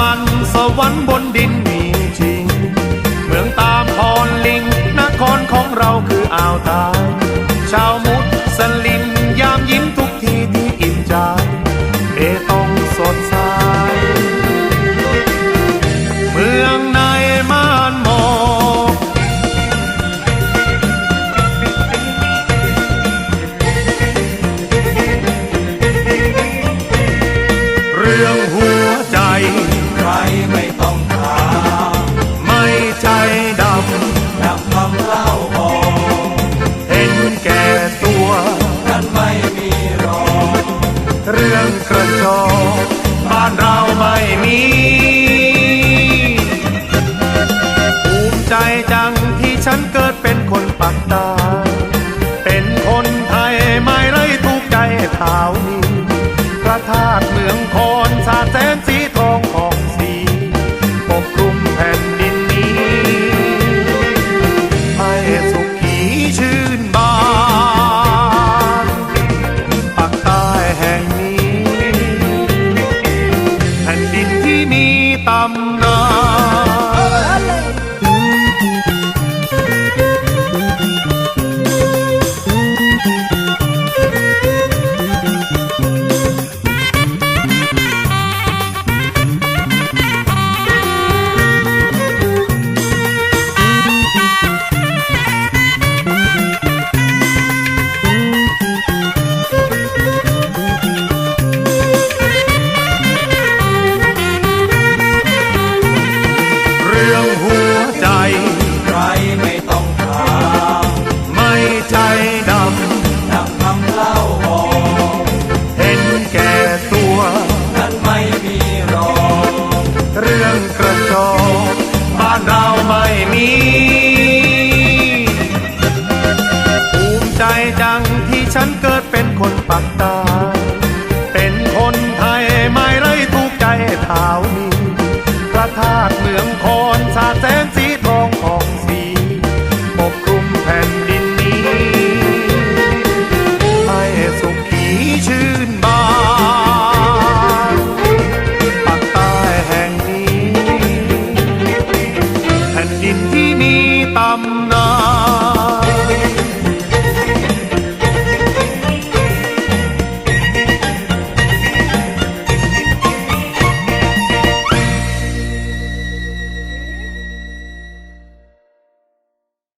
มันสวรรค์บนดินมีจริง เมืองตามพรลิง นครของเราคืออ่าวตาย ชาวมุสลิมยามยิ้มทุกทีที่อิ่มใจเบตงสดใส ตา เป็นคนไทยไม่ไรทุกใจเท่านี้พระธาตุเมืองคอนสาแสนสีทองของสีปกคลุมแผ่นดินนี้ให้สุขีชื่นบานปักใต้แห่งนี้ แผ่นดินที่มีตำานเราไม่มีภูมิใจจังที่ฉันเกิดเป็นคนปากใต้เป็นคนไทยไม่ไรทุกใจเท้านี้พระธาตุเมืองคอนสาแสน